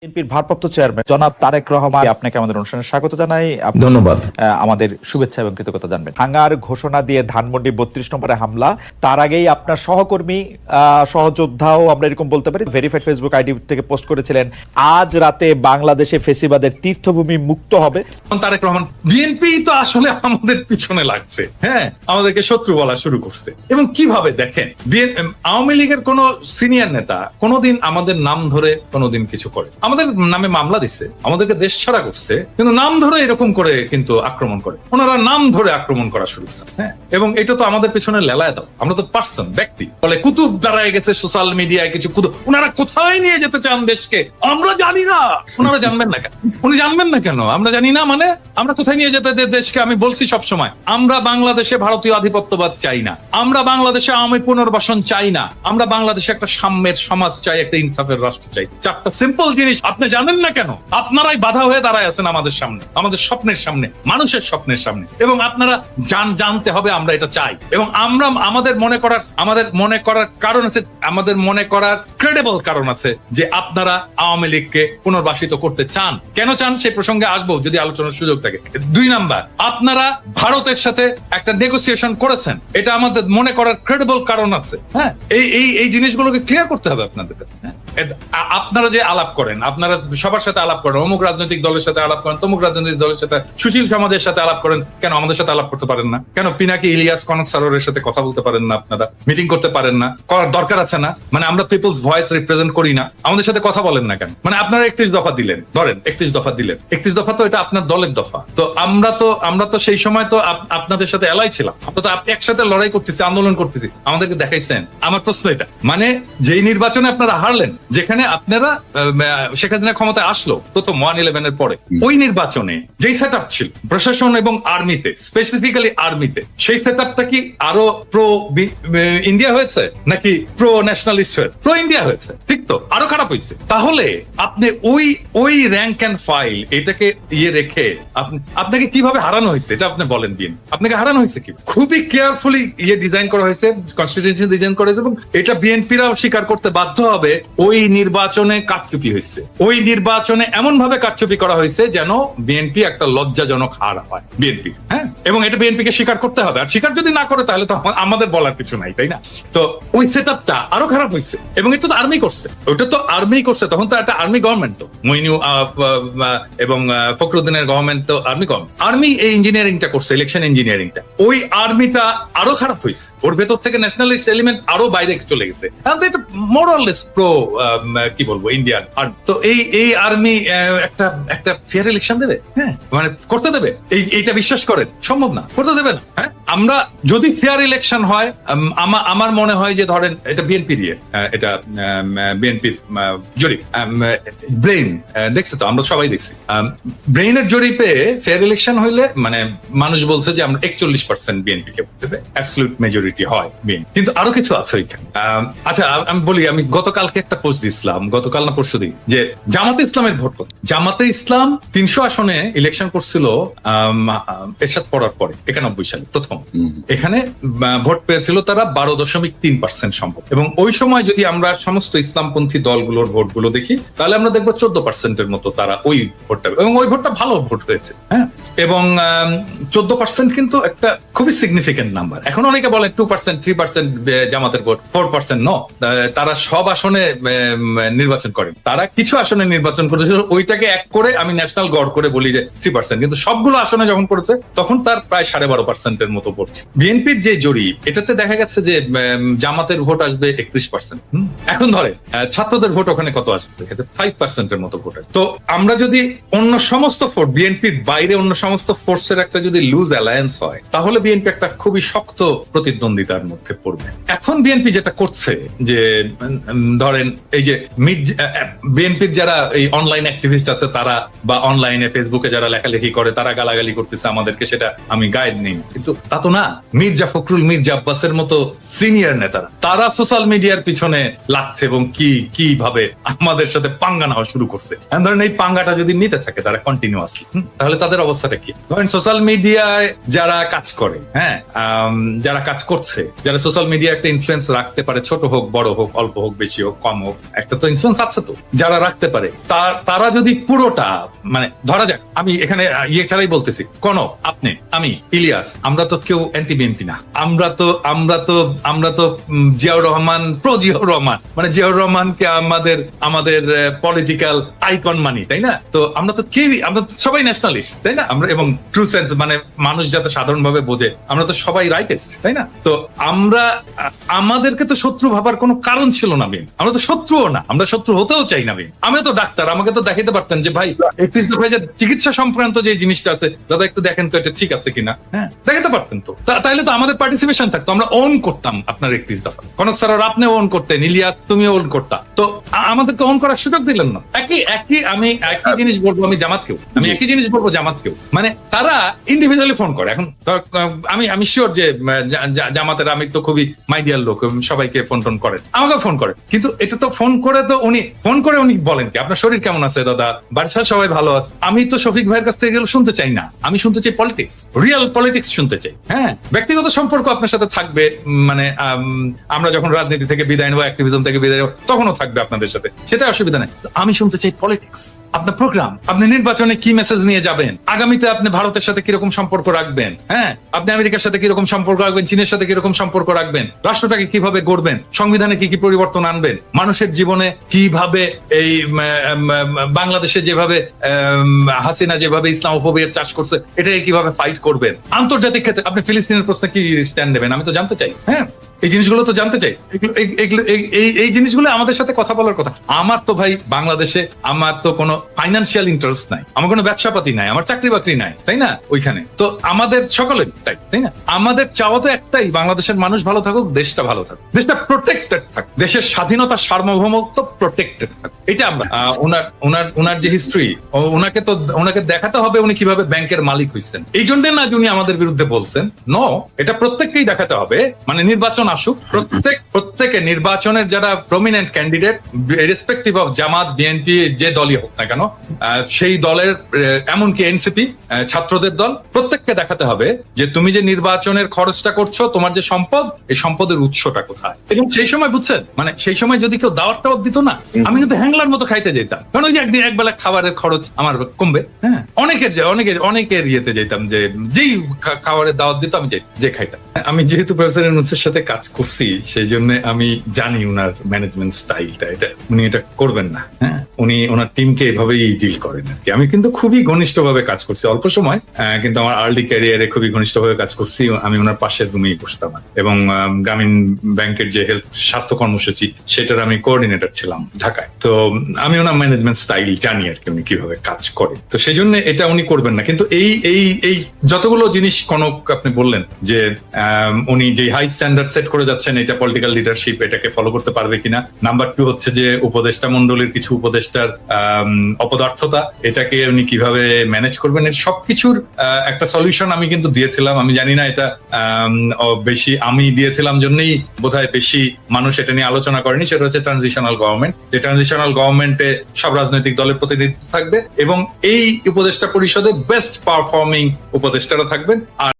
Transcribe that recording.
বিএনপির ভারপ্রাপ্ত চেয়ারম্যান জনাব তারেক রহমান আপনাকে আমাদের অনুষ্ঠানে স্বাগত জানাই। ধন্যবাদ। আমাদের শুভেচ্ছা এবং কৃতজ্ঞতা জানবেন। ভাঙার ঘোষণা দিয়ে ধানমন্ডি বত্রিশ নম্বরে হামলা তার আগেই আপনার সহকর্মী সহযোদ্ধাও আমরা এরকম বলতে পারি ভেরিফাইড ফেসবুক আইডি থেকে পোস্ট করেছিলেন। আজ রাতে বাংলাদেশে ফেসিবাদের তীর্থভূমি মুক্ত হবে। তারেক রহমান বিএনপি তো আসলে আমাদের পিছনে লাগছে। হ্যাঁ আমাদেরকে শত্রু বলা শুরু করছে। এবং কীভাবে দেখেন আওয়ামী লীগের কোন সিনিয়র নেতা কোনোদিন আমাদের নাম ধরে কোনোদিন কিছু করে আমাদের নামে মামলা দিচ্ছে আমাদেরকে দেশ ছাড়া করছে, কিন্তু নাম ধরে এরকম করে কিন্তু আক্রমণ করে। ওনারা নাম ধরে আক্রমণ করা শুরু হ্যাঁ? এবং এটা তো আমাদের পেছনে লেলায় দাও। আমরা তো পার্সন, ব্যক্তি। বলে কুতুব দাঁড়ায় গেছে সোশ্যাল মিডিয়ায় কিছু কুতুব। ওনারা কোথায় নিয়ে যেতে চান দেশকে? আমরা জানি না। ওনারা জানবেন না কেন? উনি জানবেন না কেন? আমরা জানি না মানে আমরা কোথায় নিয়ে যেতে দেশকে? আমি বলছি সব সময় আমরা বাংলাদেশে ভারতীয় আধিপত্যবাদ চাই না। আমরা বাংলাদেশে আমি পুনর্বাসন চাই না। আমরা বাংলাদেশে একটা সাম্যের সমাজ চাই, একটা ইনসাফের রাষ্ট্র চাই। চারটা সিম্পল জিনিস আপনি জানেন না কেন? আপনারাই বাধা হয়ে দাঁড়ায় আছেন আমাদের সামনে, আমাদের স্বপ্নের সামনে, মানুষের স্বপ্নের সামনে। এবং আপনারা জান জানতে হবে আমরা এটা চাই। এবং আমরা আমাদের মনে করার আমাদের মনে করার কারণ আছে, আমাদের মনে করার ক্রেডিবল কারণ আছে যে আপনারা আওয়ামী লীগকে পুনর্বাসিত করতে চান। কেন চান? সেই প্রসঙ্গে আসব, যদি আলোচনার সুযোগ থাকে। দুই নাম্বার, আপনারা ভারতের সাথে একটা নেগোসিয়েশন করেছেন। এটা আমাদের মনে করার ক্রেডিবল কারণ আছে। হ্যাঁ? এই এই জিনিসগুলোকে ক্লিয়ার করতে হবে আপনাদের কাছে। হ্যাঁ? আপনারা যে আলাপ করেন আপনারা সবার সাথে আলাপ করেন, অমুক রাজনৈতিক দলের সাথে আলাপ করেন, তমুক রাজনৈতিক দলের সাথে, সুশীল সমাজের সাথে আলাপ করেন, কেন আমাদের সাথে আলাপ করতে পারেন না? কেন পিনাকি ইলিয়াস কনক সারোরের সাথে কথা বলতে পারেন না আপনারা? মিটিং করতে পারেন না? করার দরকার আছে না? মানে আমরা পিপলস ভয়েস রিপ্রেজেন্ট করি না। আমাদের সাথে কথা বলেন না কেন? মানে আপনারা একত্রিশ দফা দিলেন, ধরেন, একত্রিশ দফা দিলেন। একত্রিশ দফা তো এটা আপনার দলের দফা। তো আমরা তো আমরা তো সেই সময় তো আপ- আপনাদের সাথে এলাই ছিলাম। আমরা তো একসাথে লড়াই করতেছি, আন্দোলন করতেছি। আমাদেরকে দেখাইছেন। আমার প্রশ্ন এটা। মানে যেই নির্বাচনে আপনারা হারলেন, যেখানে আপনারা শেখ হাসিনা ক্ষমতায় আসলো প্রথম ওয়ান ইলেভেনের পরে। ওই নির্বাচনে যেই সেট ছিল প্রশাসন এবং আর্মিতে স্পেসিফিক্যালি আর্মিতে সেই সেট কি আরও প্রো ইন্ডিয়া হয়েছে? নাকি প্রো ন্যাশনালিস্ট হয়েছে? প্রো ইন্ডিয়া হয়েছে। ঠিক তো? আরও খারাপ হয়েছে। তাহলে আপনি ওই ওই র্যাঙ্ক অ্যান্ড ফাইল এটাকে ইয়ে রেখে আপনি আপনাকে কীভাবে হারানো হয়েছে এটা আপনি বলেন দিন। আপনাকে হারানো হয়েছে কি? খুবই কেয়ারফুলি ইয়ে ডিজাইন করা হয়েছে কনস্টিটিউশন ডিজাইন করা হয়েছে এবং এটা বিএনপিরাও স্বীকার করতে বাধ্য হবে ওই নির্বাচনে কারচুপি হয়েছে। ওই নির্বাচনে এমন ভাবে কারচুপি করা হয়েছে যেন বিএনপি একটা লজ্জাজনক হার হয়, বিএনপি হ্যাঁ? এবং এটা বিএনপি কে স্বীকার করতে হবে। আর স্বীকার যদি না করে তাহলে তো আমাদের বলার কিছু নাই, তাই না? তো ওই সেট আপটা আরও খারাপ হয়েছে, এবং এটা তো আর্মি করছে। ওইটা তো আর্মি করছে, তখন তো একটা আর্মি গভর্নমেন্ট তো। মইনু এবং ফখরুদ্দিনের গভর্নমেন্ট তো আর্মি গভর্নমেন্ট আর্মি এই ইঞ্জিনিয়ারিংটা করছে ইলেকশন ইঞ্জিনিয়ারিংটা ওই আর্মিটা আরও খারাপ হয়েছে। ওর ভেতর থেকে ন্যাশনালিস্ট এলিমেন্ট আরও বাইরে চলে গেছে। এখন তো এটা মোরাললেস প্রো কি বলব ইন্ডিয়ান আর তো এই এই আর্মি একটা একটা ফেয়ার ইলেকশন দেবে? হ্যাঁ? মানে করতে দেবে? এই, এইটা বিশ্বাস করেন। সম্ভব না। করতে দেবে না হ্যাঁ? আমরা যদি ফেয়ার ইলেকশন হয় আমার মনে হয় যে ধরেন এটা বিএনপির ইয়ে এটা বিএনপির জরিপ ব্রেইন দেখছে তো, আমরা সবাই দেখছি। ব্রেইনের জরিপে ফেয়ার ইলেকশন হইলে মানে মানুষ বলছে যে আমরা একচল্লিশ পার্সেন্ট বিএনপি কে ভোট দেবে অ্যাবসলিউট মেজরিটি হয় বিএনপি কিন্তু আরও কিছু আছে ওইখানে। আচ্ছা আমি বলি, আমি গতকালকে একটা পোস্ট দিছিলাম, গতকাল না পরশু দিন, যে জামাতে ইসলামের ভোট কত? জামাতে ইসলাম তিনশো আসনে ইলেকশন করছিল এরশাদ পড়ার পরে, একানব্বই সালে, প্রথম। এখানে ভোট পেয়েছিল তারা বারো দশমিক তিন পার্সেন্ট সম্ভব। এবং ওই সময় যদি আমরা সমস্ত ইসলামপন্থী দলগুলোর ভোটগুলো দেখি, তাহলে আমরা দেখব চোদ্দ পার্সেন্টের মতো তারা ওই ভোটটা, এবং ওই ভোটটা ভালো ভোট হয়েছে হ্যাঁ? এবং চোদ্দ পার্সেন্ট কিন্তু একটা খুবই সিগনিফিকেন্ট নাম্বার এখন অনেকে বলে টু পার্সেন্ট থ্রি পার্সেন্ট জামাতের ভোট ফোর পার্সেন্ট ন তারা সব আসনে নির্বাচন করেন। তারা কিছু আসনে নির্বাচন করেছিল ওইটাকে এক করে আমি ন্যাশনাল গড় করে বলি যে থ্রি পার্সেন্ট কিন্তু সবগুলো আসনে যখন করেছে, তখন তার প্রায় সাড়ে বারো পার্সেন্টের মতো পড়ছে বিএনপির যে জরিপ, এটাতে দেখা গেছে যে জামাতের ভোট আসবে একত্রিশ পার্সেন্ট এখন ধরে ছাত্রদের ভোট ওখানে কত আসবে? ফাইভ পার্সেন্টের মতো ভোট। তো আমরা যদি অন্য সমস্ত ভোট, বিএনপির বাইরে অন্য সমস্ত ফোর্সের একটা যদি লুজ অ্যালায়েন্স হয়, তাহলে বিএনপি একটা খুবই শক্ত প্রতিদ্বন্দ্বিতার মধ্যে পড়বে। এখন বিএনপি যেটা করছে যে ধরেন এই যে বিএনপির যারা এই অনলাইন অ্যাক্টিভিস্ট আছে, তারা বা অনলাইনে ফেসবুকে যারা লেখালেখি করে, তারা গালাগালি করতেছে আমাদেরকে, সেটা আমি গাইড নেই। কিন্তু তা তো না, মির্জা ফখরুল, মির্জা আব্বাসের মতো সিনিয়র নেতারা, তারা সোশ্যাল মিডিয়ার পিছনে লাগছে এবং কি, কীভাবে আমাদের সাথে পাঙ্গা নেওয়া শুরু করছে। ধরেন এই পাঙ্গাটা যদি নিতে থাকে তারা কন্টিনিউয়াসলি তাহলে তাদের অবস্থাটা ব্যাপারটা কি? ধরেন সোশ্যাল মিডিয়ায় যারা কাজ করে হ্যাঁ যারা কাজ করছে, যারা সোশ্যাল মিডিয়া একটা ইনফ্লুয়েন্স রাখতে পারে, ছোট হোক, বড় হোক, অল্প হোক, বেশি হোক, কম হোক, একটা তো ইনফ্লুয়েন্স আছে তো, যারা রাখতে পারে, তার যদি পুরোটা মানে ধরা যাক, আমি এখানে ইয়ে ছাড়াই বলতেছি কোন আপনি, আমি, ইলিয়াস, আমরা তো কেউ অ্যান্টি বিএনপি না, আমরা তো আমরা তো আমরা তো জিয়াউর রহমান প্রো জিয়াউর রহমান মানে জিয়াউর রহমানকে আমাদের আমাদের পলিটিক্যাল আইকন মানি, তাই না? তো আমরা তো কেউই, আমরা সবাই ন্যাশনালিস্ট তাই না? আমরা এবং ট্রু সেন্স মানে মানুষ যাতে সাধারণভাবে বোঝে। আমরা তো সবাই রাইটেস্ট তাই না? তো আমরা আমাদেরকে তো শত্রু ভাবার কোনো কারণ ছিল না বিন আমরা তো শত্রুও না আমরা শত্রু হতেও চাই না বিন আমিও তো ডাক্তার আমাকে তো দেখাইতে পারতেন যে ভাই একত্রিশ দফায় যে চিকিৎসা সংক্রান্ত যে জিনিসটা আছে দাদা একটু দেখেন তো এটা ঠিক আছে কিনা? হ্যাঁ দেখাতে পারতেন তো। তা- তাইলে তো আমাদের পার্টিসিপেশন থাকতো আমরা ওন করতাম আপনার একত্রিশ দফা। কনক স্যার আপনি ওন করতেন ইলিয়াস তুমিও ওন করতা। তো আমাদেরকে অন করার সুযোগ দিলেন না। একই একই আমি একই জিনিস বলব আমি জামাতকেও আমি একই জিনিস বলব জামাতকেও। মানে তারা ইন্ডিভিজুয়ালি ফোন করে। এখন আমি আমি শিওর যে জামাতের আমি তো খুবই মাইডিয়াল লোক সবাইকে ফোন টোন করেন আমাকে ফোন করে। কিন্তু এটা তো ফোন করে তো উনি ফোন করে উনি বলেন কি আপনার শরীর কেমন আছে দাদা? বাড়ির সবাই ভালো আছে? আমি তো শফিক ভাইয়ের কাছ থেকে এগুলো শুনতে চাই না। আমি শুনতে চাই পলিটিক্স রিয়েল পলিটিক্স শুনতে চাই। হ্যাঁ ব্যক্তিগত সম্পর্ক আপনার সাথে থাকবে মানে আম, আমরা যখন রাজনীতি থেকে বিদায় নেব অ্যাক্টিভিজম থেকে বিদায় নেব তখনও থাকবে আপনাদের সাথে। সেটা অসুবিধা নেই। আমি শুনতে চাই পলিটিক্স আপনার প্রোগ্রাম আপনি নির্বাচনে কি মেসেজ নিয়ে যাবেন? আগামীতে আপনি ভারতের সাথে কীরকম সম্পর্ক রাখবেন? হ্যাঁ? আপনি আমেরিকার সাথে কীরকম সম্পর্ক রাখবেন? চীনের সাথে কীরকম সম্পর্ক রাখবেন? রাষ্ট্রটাকে কীভাবে গড়বেন? সংবিধানে কি কি পরিবর্তন আনবেন? মানুষের জীবনে কীভাবে এই বাংলাদেশে যেভাবে হাসিনা যেভাবে ইসলামোফোবিয়ার চাষ করছে, এটাকে কীভাবে ফাইট করবেন? আন্তর্জাতিক ক্ষেত্রে আপনি ফিলিস্তিনের প্রশ্নে কি স্ট্যান্ড নেবেন? আমি তো জানতে চাই। হ্যাঁ? এই জিনিসগুলো তো জানতে চাই। এই- জিনিসগুলো আমাদের সাথে কথা বলার কথা। আমার তো ভাই বাংলাদেশে আমার তো কোনো ফাইন্যান্সিয়াল ইন্টারেস্ট নাই। আমার কোনো ব্যবসাপাতি নাই, আমার চাকরি বাকরি নাই, তাই না? ওইখানে। তো আমাদের সকলের তাই তাই না? আমাদের চাওয়া তো একটাই, বাংলাদেশের মানুষ ভালো থাকুক, দেশটা ভালো থাকুক। দেশটা প্রোটেক্টেড থাক দেশের স্বাধীনতা সার্বভৌমত্ব প্রোটেক্টেড থাক এটা আমরা ওনার ওনার ওনার যে হিস্ট্রি ওনাকে তো ওনাকে দেখাতে হবে উনি কীভাবে ব্যাংকের মালিক হয়েছেন এই জন্য না যে উনি আমাদের বিরুদ্ধে বলছেন। নো এটা প্রত্যেককেই দেখাতে হবে। মানে নির্বাচন আসুক, প্রত্যেক, প্রত্যেকে নির্বাচনের যারা prominent candidate respective of Jamaat BNP যে দলই হোক না কেন সেই দলের এমনকি এনসিপি ছাত্রদের দল, প্রত্যেককে দেখাতে হবে যে তুমি যে নির্বাচনের খরচটা করছ, তোমার যে সম্পদ, এই সম্পদের উৎসটা কোথায়? এবং সেই সময় বুঝছেন মানে সেই সময় যদি কেউ দাওয়াত টাওয়াত দিত না, আমি কিন্তু হ্যাংলার মতো খাইতে যেতাম। কারণ ওই যে একদিন একবেলা খাবারের খরচ আমার কমবে হ্যাঁ? অনেকের যে, অনেকের অনেকের ইয়েতে যেতাম যে, যেই খাবারের দাওয়াত দিত, আমি যে খাইতাম। আমি যেহেতু প্রফেসর সাথে কাজ করছি সেই জন্য আমি জানি উনার ম্যানেজমেন্ট স্টাইলটা এটা উনি এটা করবেন না হ্যাঁ? উনি ওনার টিমকে এভাবেই ডিল করেন আর কি। আমি কিন্তু খুবই ঘনিষ্ঠভাবে কাজ করছি। অল্প সময় কিন্তু আমার আর্লি ক্যারিয়ারে খুবই ঘনিষ্ঠভাবে কাজ করছি। আমি ওনার পাশের রুমেই বসতাম এবং গ্রামীণ ব্যাংকের যে হেলথ স্বাস্থ্য কর্মসূচি, সেটার আমি কোঅর্ডিনেটর ছিলাম ঢাকায়। তো আমি ওনার ম্যানেজমেন্ট স্টাইল জানি আর কি উনি কীভাবে কাজ করে। তো সেই জন্য এটা উনি করবেন না। কিন্তু এই এই এই যতগুলো জিনিস কনক আপনি বললেন যে উনি যে হাই স্ট্যান্ডার্ড সেট করে যাচ্ছেন, এটা পলিটিক্যাল লিডারশিপ এটাকে ফলো করতে পারবে কিনা? নাম্বার টু হচ্ছে যে উপদেষ্টা মন্ডলীর কিছু উপদেষ্টার অপদার্থতা, এটাকে উনি কীভাবে ম্যানেজ করবেন, এর সবকিছুর একটা সলিউশন আমি কিন্তু দিয়েছিলাম। আমি জানি না এটা বেশি, আমি দিয়েছিলাম জন্যই বোধহয় বেশি মানুষ এটা নিয়ে আলোচনা করেনি, সেটা হচ্ছে ট্রানজিশনাল গভর্নমেন্ট যে ট্রানজিশনাল গভর্নমেন্টে সব রাজনৈতিক দলের প্রতিনিধিত্ব থাকবে এবং এই উপদেষ্টা পরিষদে বেস্ট পারফর্মিং উপদেষ্টারা থাকবেন। আর